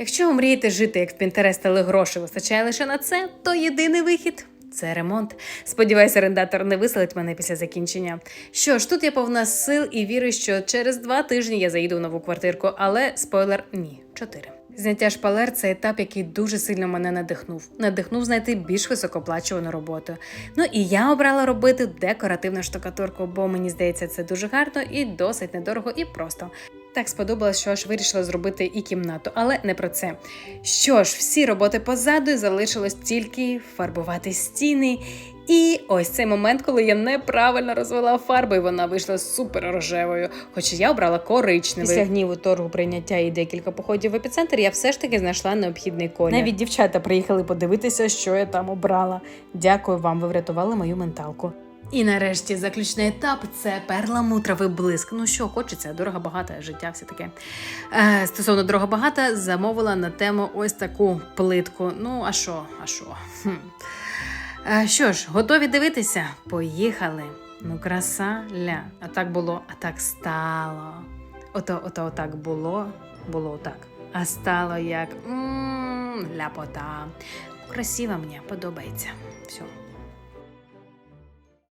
Якщо ви мрієте жити як в Пінтерест, але грошей вистачає лише на це, то єдиний вихід. Це ремонт. Сподіваюся, орендатор не виселить мене після закінчення. Що ж, тут я повна сил і віри, що через два тижні я заїду в нову квартирку, але спойлер ні, чотири. Зняття шпалер це етап, який дуже сильно мене надихнув. Надихнув знайти більш високооплачувану роботу. Ну і я обрала робити декоративну штукатурку, бо мені здається, це дуже гарно і досить недорого і просто. Так сподобалось, що аж вирішила зробити і кімнату, але не про це. Що ж, всі роботи позаду залишилось тільки фарбувати стіни. І ось цей момент, коли я неправильно розвела фарбу, і вона вийшла супер рожевою. Хоча я обрала коричневий. Після гніву торгу прийняття і декілька походів в епіцентр, я все ж таки знайшла необхідний колір. Навіть дівчата приїхали подивитися, що я там обрала. Дякую вам, ви врятували мою менталку. І нарешті заключний етап це перламутровий блиск. Ну що хочеться, дорого багато життя, все таке. Е, стосовно дорого багато, замовила на тему ось таку плитку. Ну, а що, а що? Хм. Е, що ж, готові дивитися? Поїхали. Ну, краса ля. А так було, а так стало. Ото, ото, отак було, було отак. А стало як м ляпота. Красиво мені подобається. Все.